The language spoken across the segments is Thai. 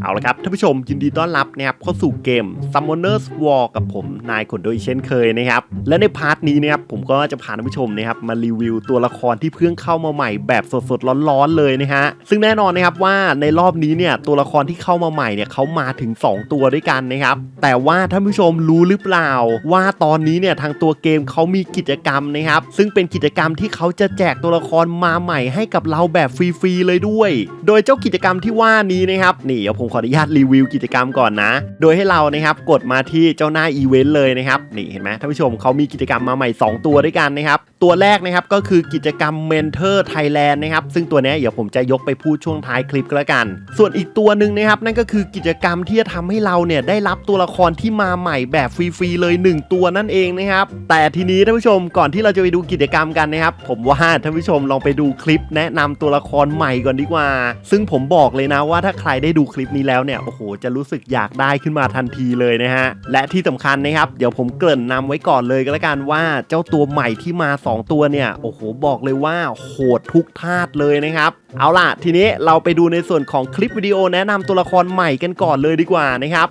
เอาละครับท่านผู้ชมยินดีต้อนรับนะครับเข้าสู่เกม Summoners War กับผมนายคนโดยเช่นเคยนะครับ และในพาร์ทนี้นะครับผมก็จะพาท่านผู้ชมนะครับมารีวิวตัวละครที่เพิ่งเข้ามาใหม่แบบสดๆร้อนๆเลยนะฮะซึ่งแน่นอนนะครับว่าในรอบนี้เนี่ยตัวละครที่เข้ามาใหม่เนี่ยเขามาถึง 2 ตัวด้วยกันนะครับแต่ว่าท่านผู้ชมรู้หรือเปล่า ว่าตอนนี้เนี่ยทางตัวเกมเขามีกิจกรรมนะครับซึ่งเป็นกิจกรรมที่เขาจะแจกตัวละครมาใหม่ให้กับเราแบบฟรีๆเลยด้วย โดยเจ้ากิจกรรมที่ว่านี้นะครับนี่เดี๋ยวผมขออนุญาตรีวิวกิจกรรมก่อนนะ โดยให้เรานะครับกดมาที่เจ้าหน้าอีเวนต์เลยนะครับนี่เห็นไหมท่านผู้ชมเขามีกิจกรรมมาใหม่ 2 ตัวด้วยกันนะครับ ตัวแรกนะครับก็คือกิจกรรม Mentor Thailand นะครับซึ่งตัวนี้เดี๋ยวผมจะยกไปพูดช่วงท้ายคลิปก็แล้วกัน ส่วนอีกตัวหนึ่งนะครับนั่นก็คือกิจกรรมที่จะทำให้เราเนี่ยได้รับตัวละครที่มาใหม่แบบฟรีๆเลย 1 ตัวนั่นเองนะครับแต่ทีนี้ท่านผู้ชมก่อนที่เราจะไปดูกิจกรรมกันนะครับผมว่าท่านผู้ชมลองไปดูคลิปแนะนำตัวละครใหม่ก่อนดีกว่า ซึ่งผมบอกเลยนะว่าถ้าใครได้ดูคลิปนี้แล้วเนี่ยโอ้โหจะรู้สึกอยากได้ขึ้นมาทันทีเลยนะฮะและที่สำคัญนะครับเดี๋ยวผมเกริ่นนำไว้ก่อนเลยก็แล้วกันว่าเจ้าตัวใหม่ที่มา 2 ตัวเนี่ยโอ้โหบอกเลยว่าโหดทุกธาตุเลยนะครับเอาล่ะ ทีนี้เราไปดูในส่วนของคลิปวิดีโอแนะนำตัวละครใหม่กันก่อนเลยดีกว่านะครับ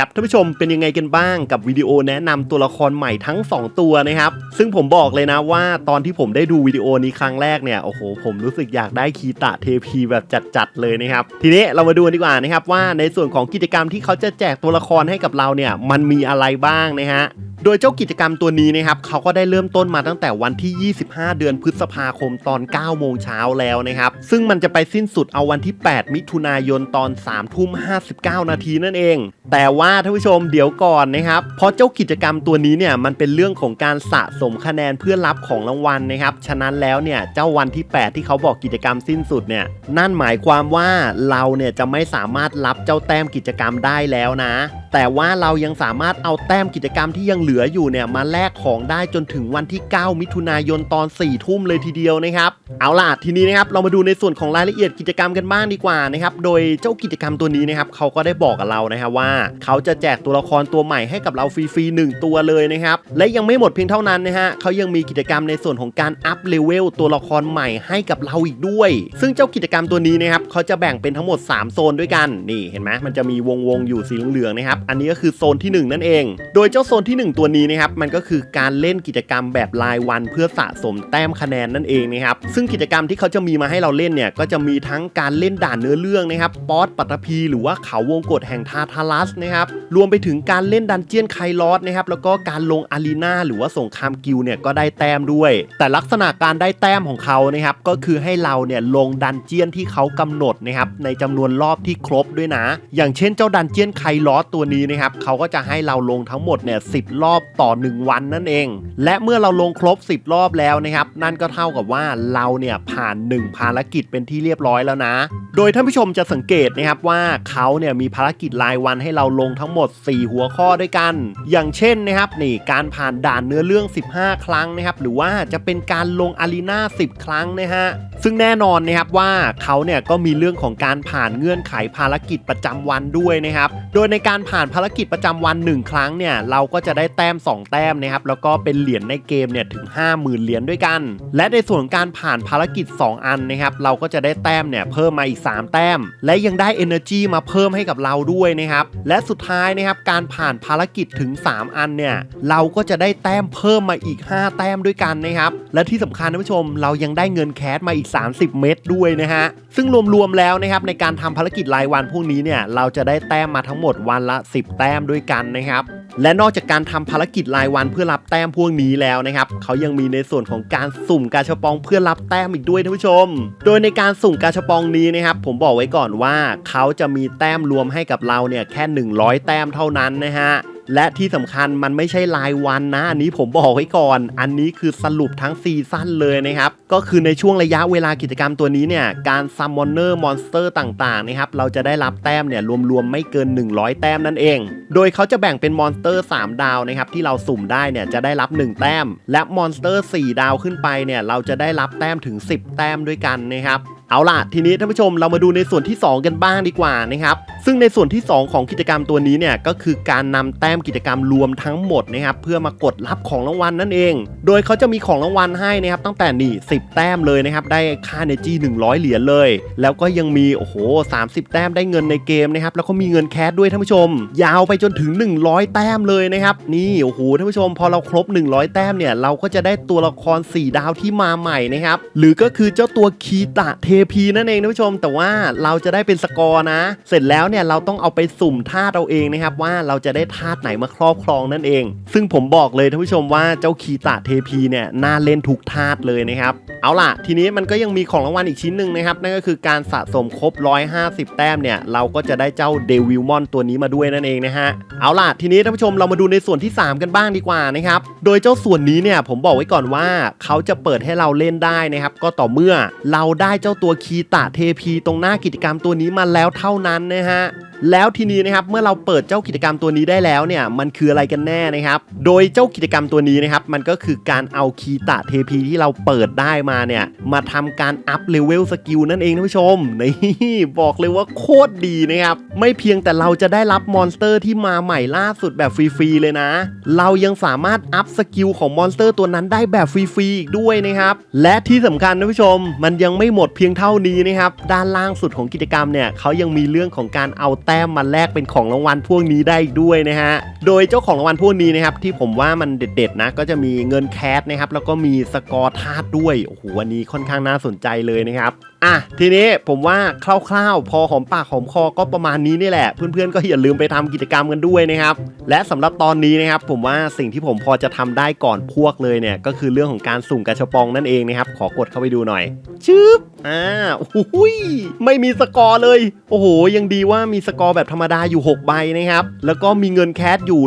เอาละครับท่านผู้ชมเป็นยังไงกันบ้างกับวิดีโอแนะนำตัวละครใหม่ทั้ง 2 ตัวนะครับ ซึ่งผมบอกเลยนะว่าตอนที่ผมได้ดูวิดีโอนี้ครั้งแรกเนี่ยโอ้โหผมรู้สึกอยากได้คีตะเทพีแบบจัดๆเลยนะครับ ทีนี้เรามาดูกันดีกว่านะครับว่าในส่วนของกิจกรรมที่เขาจะแจกตัวละครให้กับเราเนี่ยมันมีอะไรบ้างนะฮะ โดยเจ้ากิจกรรมตัวนี้นะครับเขาก็ได้เริ่มต้นมาตั้งแต่วันที่ 25 เดือนพฤษภาคมตอน 9 โมงเช้าแล้วนะครับ ซึ่งมันจะไปสิ้นสุดเอาวันที่ 8 มิถุนายนตอน 3 ทุ่ม 59 นาทีนั่นเอง แต่ว่าท่านผู้ชมเดี๋ยวก่อนนะครับ เพราะเจ้ากิจกรรมตัวนี้เนี่ยมันเป็นเรื่องของการสะสมคะแนนเพื่อรับของรางวัลนะครับ ฉะนั้นแล้วเนี่ยเจ้าวันที่ 8 ที่เขาบอกกิจกรรมสิ้นสุดเนี่ย นั่นหมายความว่าเราเนี่ยจะไม่สามารถรับเจ้าแต้มกิจกรรมได้แล้วนะ แต่ว่าเรายังสามารถเอาแต้มกิจกรรมที่ยังเหลือลืออยู่เนี่ยมาแลกของได้จนถึงวันที่ 9 มิถุนายนตอน4ทุ่มเลยทีเดียวนะครับเอาล่ะทีนี้นะครับเรามาดูในส่วนของรายละเอียดกิจกรรมกันบ้างดีกว่านะครับโดยเจ้ากิจกรรมตัวนี้นะครับเขาก็ได้บอกกับเรานะครับว่า เขาจะแจกตัวละครตัวใหม่ให้กับเราฟรีๆหนึ่งตัวเลยนะครับและยังไม่หมดเพียงเท่านั้นนะฮะเขายังมีกิจกรรมในส่วนของการอัพเลเวลตัวละครใหม่ให้กับเราอีกด้วย ซึ่งเจ้ากิจกรรมตัวนี้นะครับเขาจะแบ่งเป็นทั้งหมด 3 โซนด้วยกันนี่เห็นไหมมันจะมีวงวงๆอยู่สีเหลืองๆนะครับอันนี้ก็คือโซนที่ 1 นั่นเอง โดยเจ้าโซนที่ 1ตัวนี้นะครับมันก็คือการเล่นกิจกรรมแบบรายวันเพื่อสะสมแต้มคะแนนนั่นเองนะครับซึ่งกิจกรรมที่เขาจะมีมาให้เราเล่นเนี่ยก็จะมีทั้งการเล่นด่านเนื้อเรื่องนะครับป๊อตปัตตภีหรือว่าเขาวงกฏแห่งทาทารัสนะครับรวมไปถึงการเล่นดันเจียนไคลอสนะครับแล้วก็การลงอารีนาหรือว่าสงครามกิลเนี่ยก็ได้แต้มด้วย แต่ลักษณะการได้แต้มของเขานะครับก็คือให้เราเนี่ยลงดันเจียนที่เขากำหนดนะครับในจำนวนรอบที่ครบด้วยนะ อย่างเช่นเจ้าดันเจียนไคลอสตัวนี้นะครับเขาก็จะให้เราลงทั้งหมดเนี่ยสิรอบอบต่อ 1 วันนั่นเอง และเมื่อเราลงครบ 10 รอบแล้วนะครับ นั่นก็เท่ากับว่าเราเนี่ยผ่าน 1 ภารกิจเป็นที่เรียบร้อยแล้วนะ โดยท่านผู้ชมจะสังเกตนะครับว่าเขาเนี่ยมีภารกิจรายวันให้เราลงทั้งหมด 4 หัวข้อด้วยกัน อย่างเช่นนะครับนี่การผ่านด่านเนื้อเรื่อง 15 ครั้งนะครับหรือว่าจะเป็นการลงอารีนา10 ครั้งนะฮะซึ่งแน่นอนนะครับว่าเขาเนี่ยก็มีเรื่องของการผ่านเงื่อนไขภารกิจประจำวันด้วยนะครับโดยในการผ่านภารกิจประจำวัน 1 ครั้งเนี่ยเราก็จะได้แต้ม 2 แต้มนะครับแล้วก็เป็นเหรียญในเกมเนี่ยถึง 50,000 เหรียญด้วยกัน และในส่วนการผ่านภารกิจ 2 อันนะครับเราก็จะได้แต้มเนี่ยเพิ่มมาอีก 3 แต้ม และยังได้ Energy มาเพิ่มให้กับเราด้วยนะครับและสุดท้ายนะครับการผ่านภารกิจถึง 3 อันเนี่ยเราก็จะได้แต้มเพิ่มมาอีก 5 แต้มด้วยกันนะครับและที่สำคัญท่านผู้ชม เรายังได้เงินแคสมาอีก 30 เม็ดด้วยนะฮะซึ่งรวมๆแล้วนะครับในการทำภารกิจรายวันพวกนี้เนี่ยเราจะได้แต้มมาทั้งหมดวันละ 10 แต้มด้วยกันนะครับ และนอกจากการทำภารกิจรายวันเพื่อรับแต้มพวกนี้แล้วนะครับเขายังมีในส่วนของการสุ่มกาชาปองเพื่อรับแต้มอีกด้วยท่านผู้ชม โดยในการสุ่มกาชาปองนี้นะครับผมบอกไว้ก่อนว่าเขาจะมีแต้มรวมให้กับเราเนี่ยแค่ 100 แต้มเท่านั้นนะฮะ และที่สำคัญมันไม่ใช่รายวันนะ อันนี้ผมบอกไว้ก่อน อันนี้คือสรุปทั้งซีซั่นเลยนะครับ ก็คือในช่วงระยะเวลากิจกรรมตัวนี้เนี่ย การซัมมอนเนอร์มอนสเตอร์ต่างๆนะครับ เราจะได้รับแต้มเนี่ยรวมๆไม่เกิน 100 แต้มนั่นเอง โดยเขาจะแบ่งเป็นมอนสเตอร์ 3 ดาวนะครับที่เราสุ่มได้เนี่ยจะได้รับ 1 แต้ม และมอนสเตอร์ 4 ดาวขึ้นไปเนี่ยเราจะได้รับแต้มถึง 10 แต้มด้วยกันนะครับ เอาล่ะทีนี้ท่านผู้ชมเรามาดูในส่วนที่ 2 กันบ้างดีกว่านะครับซึ่งในส่วนที่ 2 ของกิจกรรมตัวนี้เนี่ยก็คือการนำแต้มกิจกรรมรวมทั้งหมดนะครับเพื่อมากดรับของรางวัลนั่นเอง โดยเขาจะมีของรางวัลให้นะครับตั้งแต่นี่10 แต้มเลยนะครับได้ค่าเนจี100 เหรียญเลย แล้วก็ยังมีโอ้โห30 แต้มได้เงินในเกมนะครับแล้วก็มีเงินแคสด้วยท่านผู้ชม ยาวไปจนถึง 100 แต้มเลยนะครับนี่โอ้โหท่านผู้ชม พอเราครบ 100 แต้มเนี่ยเราก็จะได้ตัวละคร 4 ดาวที่มาใหม่นะครับหรือก็คือเจ้าตัวคีตะเทพีนั่นเองท่านผู้ชม แต่ว่าเราจะได้เป็นสกอร์นะ เสร็จแล้วเนี่ยเราต้องเอาไปสุ่มธาตุเอาเองนะครับว่าเราจะได้ธาตุไหนมาครอบครองนั่นเอง ซึ่งผมบอกเลยท่านผู้ชมว่าเจ้าคีตะเทพีเนี่ยน่าเล่นทุกธาตุเลยนะครับเอาล่ะ ทีนี้มันก็ยังมีของรางวัลอีกชิ้นหนึ่งนะครับนั่นก็คือการสะสมครบ 150 แต้มเนี่ยเราก็จะได้เจ้าเดวิลมอนตัวนี้มาด้วยนั่นเองนะฮะเอาล่ะทีนี้ท่านผู้ชมเรามาดูในส่วนที่ 3 กันบ้างดีกว่านะครับโดยเจ้าส่วนนี้เนี่ยผมบอกไว้ก่อนว่าเขาจะเปิดให้เราเล่นได้นะครับก็ต่อเมื่อเราได้เจ้าตัวคีตะเทพีตรงหน้ากิจกรรมตัวนี้มาแล้วเท่านั้นนะฮะ แล้วทีนี้นะครับเมื่อเราเปิดเจ้ากิจกรรมตัวนี้ได้แล้วเนี่ยมันคืออะไรกันแน่นะครับ โดยเจ้ากิจกรรมตัวนี้นะครับมันก็คือการเอาคีตะเทพีที่เราเปิดได้มาเนี่ยมาทำการอัพเลเวลสกิลนั่นเองท่านผู้ชมนี่บอกเลยว่าโคตรดีนะครับไม่เพียงแต่เราจะได้รับมอนสเตอร์ที่มาใหม่ล่าสุดแบบฟรีๆเลยนะ เรายังสามารถอัพสกิลของมอนสเตอร์ตัวนั้นได้แบบฟรีๆอีกด้วยนะครับและที่สำคัญท่านผู้ชม มันยังไม่หมดเพียงเท่านี้นะครับด้านล่างสุดของกิจกรรมเนี่ยเขายังมีเรื่องของการเอาต้มมาแลกเป็นของรางวัลพวกนี้ได้อีกด้วยนะฮะ โดยเจ้าของรางวัลพวกนี้นะครับที่ผมว่ามันเด็ดๆนะก็จะมีเงินแคสนะครับแล้วก็มีสกอร์ธาตุด้วย โอ้โหวันนี้ค่อนข้างน่าสนใจเลยนะครับ อะทีนี้ผมว่าคร่าวๆ พอหอมปากหอมคอก็ประมาณนี้นี่แหละ เพื่อนๆ ก็อย่าลืมไปทำกิจกรรมกันด้วยนะครับ และสำหรับตอนนี้นะครับผมว่าสิ่งที่ผมพอจะทำได้ก่อนพวกเลยเนี่ย ก็คือเรื่องของการสุ่มกระชปองนั่นเองนะครับ ขอกดเข้าไปดูหน่อย ชึบอ่าโอ้ยไม่มีสกอร์เลย โอ้โห ยังดีว่ามีสกอร์แบบธรรมดาอยู่ 6 ใบนะครับ แล้วก็มีเงินแคสอยู่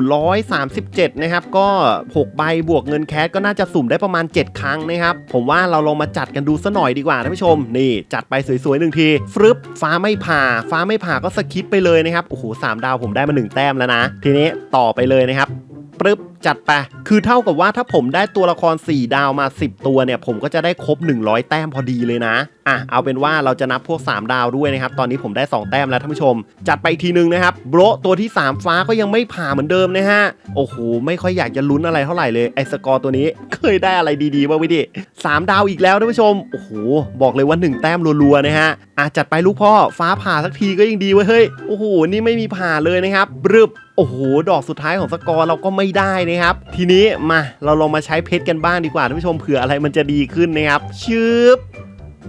137 นะครับ ก็ 6 ใบบวกเงินแคสก็น่าจะสุ่มได้ประมาณ 7 ครั้งนะครับ ผมว่าเราลองมาจัดกันดูซะหน่อยดีกว่าท่านผู้ชมนี่จัดไปสวยๆหนึ่งทีฟรึบฟ้าไม่ผ่า ฟ้าไม่ผ่าก็สคิปไปเลยนะครับโอ้โหสามดาวผมได้มา 1 แต้มแล้วนะ ทีนี้ต่อไปเลยนะครับปึ๊บ จัดไป คือเท่ากับว่าถ้าผมได้ตัวละคร 4 ดาวมา 10 ตัวเนี่ย ผมก็จะได้ครบ 100 แต้มพอดีเลยนะ อะ เอาเป็นว่าเราจะนับพวก 3 ดาวด้วยนะครับ ตอนนี้ผมได้ 2 แต้มแล้วท่านผู้ชม จัดไปอีกทีนึงนะครับ โบรตัวที่ 3 ฟ้าก็ยังไม่ผ่าเหมือนเดิมนะฮะ โอ้โห ไม่ค่อยอยากจะลุ้นอะไรเท่าไหร่เลย ไอ้สกอร์ตัวนี้เคยได้อะไรดีๆบ้างวิดิสามดาวอีกแล้วท่านผู้ชม โอ้โห บอกเลยว่า 1 แต้มรัวๆนะฮะ อะ จัดไปลูกพ่อ ฟ้าผ่าสักทีก็ยังดีเว้ย เฮ้ย โอ้โห นี่ไม่มีผ่าเลยนะครับบรึบโอ้โห ดอกสุดท้ายของสกอร์เราก็ไม่ได้นะครับ ทีนี้มาเราลองมาใช้เพชรกันบ้างดีกว่าท่านผู้ชมเผื่ออะไรมันจะดีขึ้นนะครับชึบ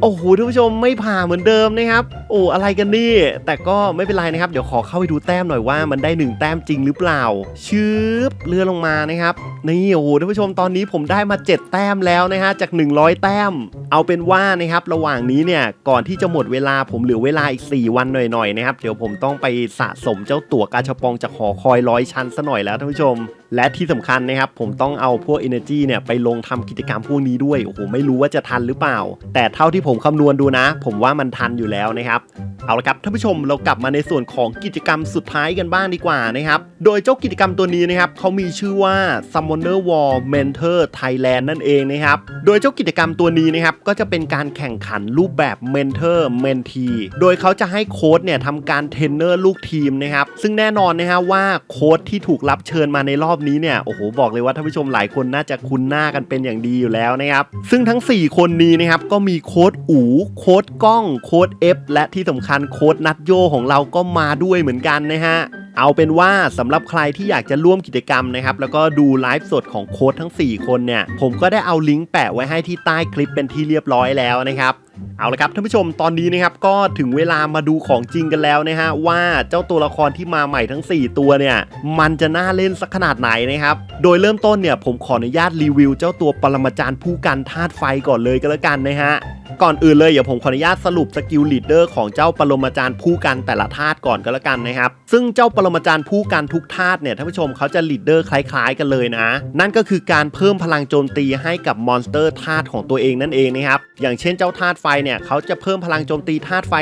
โอ้โหท่านผู้ชมไม่ผ่าเหมือนเดิมนะครับ โอ้อะไรกันนี่ แต่ก็ไม่เป็นไรนะครับ เดี๋ยวขอเข้าไปดูแต้มหน่อยว่ามันได้หนึ่งแต้มจริงหรือเปล่า ชืบเลื่อนลงมานะครับ นี่โอ้โหท่านผู้ชมตอนนี้ผมได้มา 7 แต้มแล้วนะฮะจาก 100 แต้ม เอาเป็นว่านะครับระหว่างนี้เนี่ยก่อนที่จะหมดเวลาผมเหลือเวลาอีก 4 วันหน่อยๆนะครับเดี๋ยวผมต้องไปสะสมเจ้าตั๋วกาชาปองจากหอคอยร้อยชั้นซะหน่อยแล้วท่านผู้ชม และที่สำคัญนะครับผมต้องเอาพวก Energy เนี่ยไปลงทำกิจกรรมพวกนี้ด้วยโอ้โหไม่รู้ว่าจะทันหรือเปล่า แต่เท่าที่ผมคำนวณดูนะ ผมว่ามันทันอยู่แล้วนะครับเอาละครับท่านผู้ชมเรากลับมาในส่วนของกิจกรรมสุดท้ายกันบ้างดีกว่านะครับโดยเจ้ากิจกรรมตัวนี้นะครับเขามีชื่อว่า Summoner War Mentor Thailand นั่นเองนะครับโดยเจ้ากิจกรรมตัวนี้นะครับก็จะเป็นการแข่งขันรูปแบบ Mentor Mentee โดยเขาจะให้โค้ดเนี่ยทำการเทรนเนอร์ลูกทีมนะครับซึ่งแน่นอนนะฮะว่าโค้ดที่ถูกรับเชิญมาในรอบนี้เนี่ยโอ้โหบอกเลยว่าท่านผู้ชมหลายคนน่าจะคุ้นหน้ากันเป็นอย่างดีอยู่แล้วนะครับซึ่งทั้ง 4 คนนี้นะครับก็มีโค้ดอูโค้ดก้องโค้ด F และที่สำคัญโค้ดนัดโยของเราก็มาด้วยเหมือนกันนะฮะ เอาเป็นว่าสำหรับใครที่อยากจะร่วมกิจกรรมนะครับ แล้วก็ดูไลฟ์สดของโค้ดทั้ง 4 คนเนี่ย ผมก็ได้เอาลิงก์แปะไว้ให้ที่ใต้คลิปเป็นที่เรียบร้อยแล้วนะครับเอาละครับท่านผู้ชมตอนนี้นะครับก็ถึงเวลามาดูของจริงกันแล้วนะฮะว่าเจ้าตัวละครที่มาใหม่ทั้ง 4 ตัวเนี่ย มันจะน่าเล่นสักขนาดไหนนะครับ โดยเริ่มต้นเนี่ยผมขออนุญาตรีวิว เจ้าตัวปรมาจารย์ผู้กันธาตุไฟก่อนเลยก็แล้วกันนะฮะ ก่อนอื่นเลยเดี๋ยวผมขออนุญาตสรุปสกิลลีดเดอร์ของเจ้าปรมาจารย์ผู้กันแต่ละธาตุก่อนก็แล้วกันนะครับ ซึ่งเจ้าปรมาจารย์ผู้กันทุกธาตุเนี่ยท่านผู้ชมเขาจะลีดเดอร์คล้าย ๆ กันเลยนะ นั่นก็คือการเพิ่มพลังโจมตีให้กับมอนสเตอร์ธาตุของตัวเองนั่นเองนะครับ อย่างเช่นเจ้าธาตุไฟเนี่ยเขาจะเพิ่มพลังโจมตีธาตุไฟ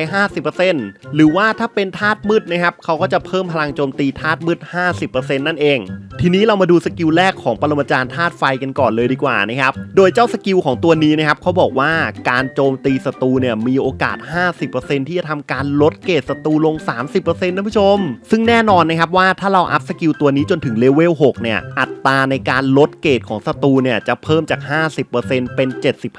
50%หรือว่าถ้าเป็นธาตุมืดนะครับเขาก็จะเพิ่มพลังโจมตีธาตุมืด 50%นั่นเอง ทีนี้เรามาดูสกิลแรกของปรมาจารย์ธาตุไฟกันก่อนเลยดีกว่านะครับ โดยเจ้าสกิลของตัวนี้นะครับเขาบอกว่าการโจมตีศัตรูเนี่ยมีโอกาส 50%ที่จะทำการลดเกรดศัตรูลง 30%นะผู้ชม ซึ่งแน่นอนนะครับว่าถ้าเราอัพสกิลตัวนี้จนถึงเลเวล 6 เนี่ย อัตราในการลดเกรดของศัตรูเนี่ยจะเพิ่มจาก 50%เป็น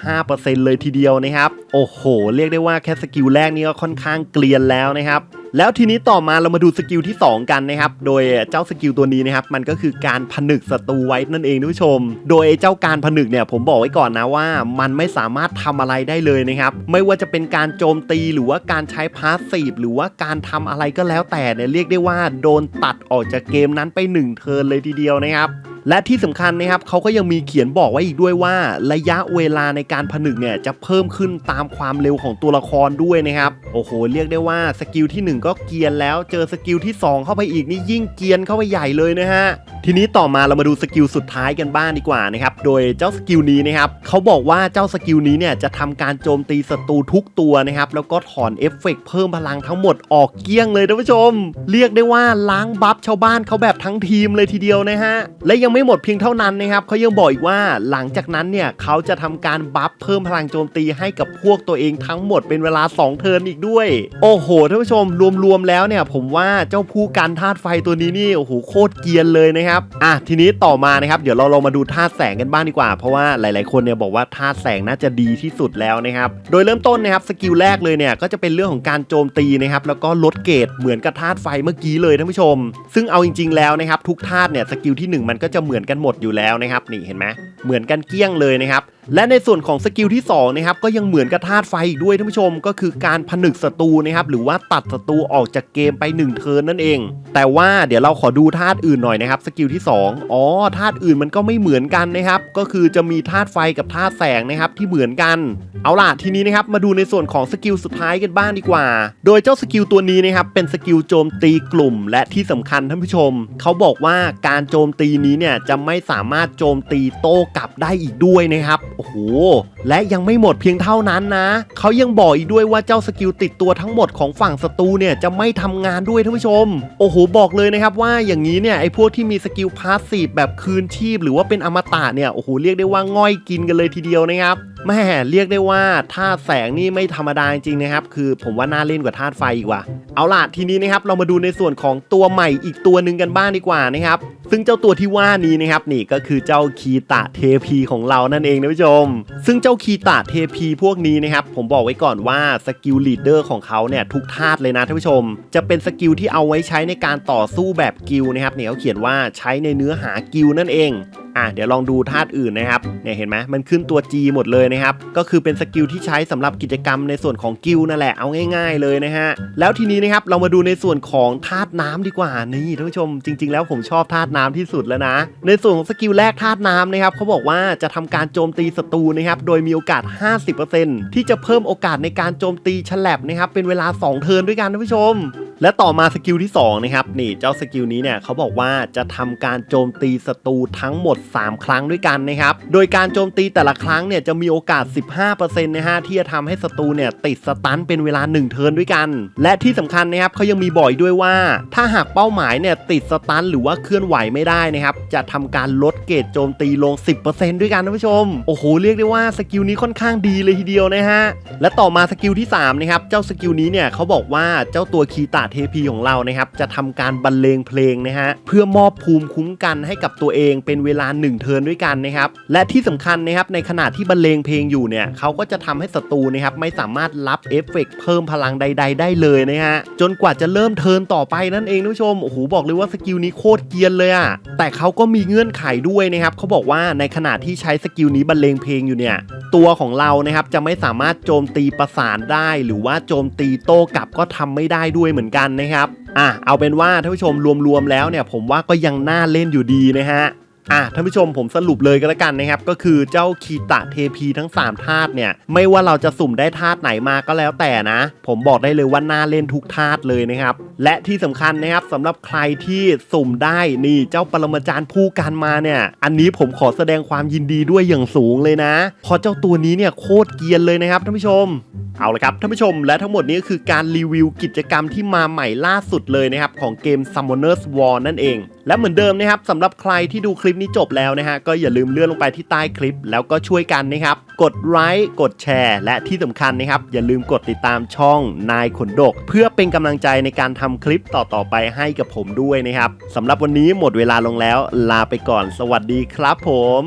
75%เลยทีเดียวนะครับ โอ้โห เรียกได้ว่าแค่สกิลแรกนี่ก็ค่อนข้างเกลียนแล้วนะครับ แล้วทีนี้ต่อมาเรามาดูสกิลที่ 2 กันนะครับ โดยเจ้าสกิลตัวนี้นะครับ มันก็คือการผนึกศัตรูไว้นั่นเองท่านผู้ชม โดยเจ้าการผนึกเนี่ยผมบอกไว้ก่อนนะว่า มันไม่สามารถทำอะไรได้เลยนะครับ ไม่ว่าจะเป็นการโจมตีหรือว่าการใช้พาสซีฟหรือว่าการทำอะไรก็แล้วแต่เนี่ยเรียกได้ว่าโดนตัดออกจากเกมนั้นไปหนึ่งเทิร์นเลยทีเดียวนะครับ และที่สำคัญนะครับเขาก็ยังมีเขียนบอกไว้อีกด้วยว่า ระยะเวลาในการผนึกเนี่ยจะเพิ่มขึ้นตามความเร็วของตัวละครด้วยนะครับโอ้โห เรียกได้ว่าสกิลที่ 1 ก็เกียนแล้วเจอสกิลที่ 2 เข้าไปอีกนี่ยิ่งเกียนเข้าไปใหญ่เลยนะฮะ ทีนี้ต่อมาเรามาดูสกิลสุดท้ายกันบ้างดีกว่านะครับโดยเจ้าสกิลนี้นะครับเขาบอกว่าเจ้าสกิลนี้เนี่ยจะทำการโจมตีศัตรูทุกตัวนะครับแล้วก็ถอนเอฟเฟกต์เพิ่มพลังทั้งหมดออกเกลี้ยงเลยท่านผู้ชม เรียกได้ว่าล้างบัฟชาวบ้านเขาแบบทั้งทีมเลยทีเดียวนะฮะและยังไม่หมดเพียงเท่านั้นนะครับเขายังบอกอีกว่าหลังจากนั้นเนี่ยเขาจะทำการบัฟเพิ่มพลังโจมตีให้กับพวกตัวเองทั้งหมดเป็นเวลา 2 เทิร์นอีกด้วย โอ้โหท่านผู้ชมรวมๆแล้วเนี่ยผมว่าเจ้าผู้กันธาตุไฟตัวนี้นี่โอ้โหโคตรเกียนเลยนะครับอะทีนี้ต่อมานะครับเดี๋ยวเราลองมาดูธาตุแสงกันบ้างดีกว่า เพราะว่าหลาย ๆคนเนี่ยบอกว่าธาตุแสงน่าจะดีที่สุดแล้วนะครับโดยเริ่มต้นนะครับสกิลแรกเลยเนี่ยก็จะเป็นเรื่องของการโจมตีนะครับแล้วก็ลดเกรดเหมือนกับธาตุไฟเมื่อกี้เลยท่านผู้ชม ซึ่งเอาจริง ๆ แล้วนะครับทุกธาตุเนี่ยสกิลที่หนึ่งมันก็จะเหมือนกันหมดอยู่แล้วนะครับนี่เห็นไหมเหมือนกันเกลี้ยงเลยนะครับและในส่วนของสกิลที่2นะครับก็ยังเหมือนกับธาตุไฟอีกด้วยท่านผู้ชม ก็คือการผนึกศัตรูนะครับหรือว่าตัดศัตรูออกจากเกมไป 1 เทิร์นนั่นเอง แต่ว่าเดี๋ยวเราขอดูธาตุอื่นหน่อยนะครับสกิลที่ 2 อ๋อธาตุอื่นมันก็ไม่เหมือนกันนะครับก็คือจะมีธาตุไฟกับธาตุแสงนะครับที่เหมือนกัน เอาล่ะทีนี้นะครับมาดูในส่วนของสกิลสุดท้ายกันบ้างดีกว่า โดยเจ้าสกิลตัวนี้นะครับเป็นสกิลโจมตีกลุ่ม และที่สำคัญท่านผู้ชม เขาบอกว่าการโจมตีนี้เนี่ยจะไม่สามารถโจมตีโต้กลับได้อีกด้วยนะครับโอ้โห และยังไม่หมดเพียงเท่านั้นนะ เขายังบอกอีกด้วยว่าเจ้าสกิลติดตัวทั้งหมดของฝั่งศัตรูเนี่ยจะไม่ทำงานด้วยท่านผู้ชม โอ้โห บอกเลยนะครับว่าอย่างนี้เนี่ยไอ้พวกที่มีสกิลพาสซีฟแบบคืนชีพ หรือว่าเป็นอมตะเนี่ย โอ้โห เรียกได้ว่าง่อยกินกันเลยทีเดียวนะครับ แม่เรียกได้ว่าธาตุแสงนี่ไม่ธรรมดาจริงนะครับ คือผมว่าน่าเล่นกว่าธาตุไฟอีกว่าเอาล่ะทีนี้นะครับเรามาดูในส่วนของตัวใหม่อีกตัวหนึ่งกันบ้างดีกว่านะครับ ซึ่งเจ้าตัวที่ว่านี้นะครับนี่ก็คือเจ้าคีตะเทพีของเรานั่นเองนะผู้ชม ซึ่งเจ้าคีตะเทพีพวกนี้นะครับผมบอกไว้ก่อนว่าสกิลลีดเดอร์ของเขาเนี่ยทุกธาตุเลยนะท่านผู้ชม จะเป็นสกิลที่เอาไว้ใช้ในการต่อสู้แบบกิลนะครับเนี่ยเขาเขียนว่าใช้ในเนื้อหากิลนั่นเอง อะเดี๋ยวลองดูธาตุอื่นนะครับเนี่ยเห็นไหมมันขึ้นตัว G หมดเลยนะครับ ก็คือเป็นสกิลที่ใช้สำหรับกิจกรรมในส่วนของกิลนั่นแหละเอาง่าย ๆเลยนะฮะแล้วทีนี้นะครับเรามาดูในส่วนของธาตุน้ำดีกว่านี่ท่านผู้ชมจริง ๆ แล้วผมชอบธาตุน้ำที่สุดแล้วนะ ในส่วนของสกิลแรกธาตุน้ำนะครับเขาบอกว่าจะทำการโจมตีศัตรูนะครับโดยมีโอกาส 50%ที่จะเพิ่มโอกาสในการโจมตีฉลับนะครับเป็นเวลา 2 เทิร์นด้วยกันท่านผู้ชม และต่อมาสกิลที่2นะครับนี่เจ้าสกิลนี้เนี่ยเขาบอกว่าจะทำการโจมตีศัตรูทั้งหมด 3 ครั้งด้วยกันนะครับโดยการโจมตีแต่ละครั้งเนี่ยจะมีโอกาส 15%นะฮะที่จะทำให้ศัตรูเนี่ยติดสตันเป็นเวลา 1 เทิร์นด้วยกัน และที่สำคัญนะครับเขายังมีบอกอีกด้วยว่า ถ้าหากเป้าหมายเนี่ยติดสตันหรือว่าเคลื่อนไหวไม่ได้นะครับจะทำการลดเกรดโจมตีลง 10%ด้วยกันท่านผู้ชมโอ้โหเรียกได้ว่าสกิลนี้ค่อนข้างดีเลยทีเดียวนะฮะและต่อมาสกิลที่3นะครับเจ้าสกิลนี้เนี่ยเขาบอกว่าเจ้าตัวคีตาเทพีของเรานะครับจะทำการบรรเลงเพลงนะฮะเพื่อมอบภูมิคุ้มกันให้กับตัวเองเป็นเวลาณ1เทิร์นด้วยกันนะครับและที่สำคัญนะครับในขณะที่บรรเลงเพลงอยู่เนี่ยเขาก็จะทำให้ศัตรูนะครับไม่สามารถรับเอฟเฟกต์เพิ่มพลังใด ๆ ได้เลยนะฮะจนกว่าจะเริ่มเทิร์นต่อไปนั่นเองท่านผู้ชมโอ้โหบอกเลยว่าสกิลนี้โคตรเกียนเลยอะแต่เขาก็มีเงื่อนไขด้วยนะครับเขาบอกว่าในขณะที่ใช้สกิลนี้บรรเลงเพลงอยู่เนี่ยตัวของเรานะครับจะไม่สามารถโจมตีประสานได้ หรือว่าโจมตีโต้กลับก็ทำไม่ได้ด้วยเหมือนกันนะครับอะเอาเป็นว่าท่านผู้ชมรวมๆแล้วเนี่ยผมว่าก็ยังน่าเล่นอยู่ดีนะฮะอะท่านผู้ชมผมสรุปเลยก็แล้วกันนะครับ ก็คือเจ้าคีตะเทพีทั้ง 3 ธาตุเนี่ย ไม่ว่าเราจะสุ่มได้ธาตุไหนมาก็แล้วแต่นะ ผมบอกได้เลยว่าน่าเล่นทุกธาตุเลยนะครับและที่สำคัญนะครับสำหรับใครที่สุ่มได้นี่เจ้าปรมาจารย์ผู้กันมาเนี่ย อันนี้ผมขอแสดงความยินดีด้วยอย่างสูงเลยนะพราะเจ้าตัวนี้เนี่ยโคตรเกียนเลยนะครับท่านผู้ชมเอาละครับท่านผู้ชมและทั้งหมดนี้ก็คือการรีวิวกิจกรรมที่มาใหม่ล่าสุดเลยนะครับ ของเกม Summoners War นั่นเอง และเหมือนเดิมนะครับสำหรับใครที่ดูคลิปนี้จบแล้วนะฮะก็อย่าลืมเลื่อนลงไปที่ใต้คลิป แล้วก็ช่วยกันนะครับ กดไลค์กดแชร์ และที่สำคัญนะครับอย่าลืมกดติดตามช่องนายขนดก เพื่อเป็นกำลังใจในการททำคลิปต่อๆไปให้กับผมด้วยนะครับสำหรับวันนี้หมดเวลาลงแล้ว ลาไปก่อน สวัสดีครับผม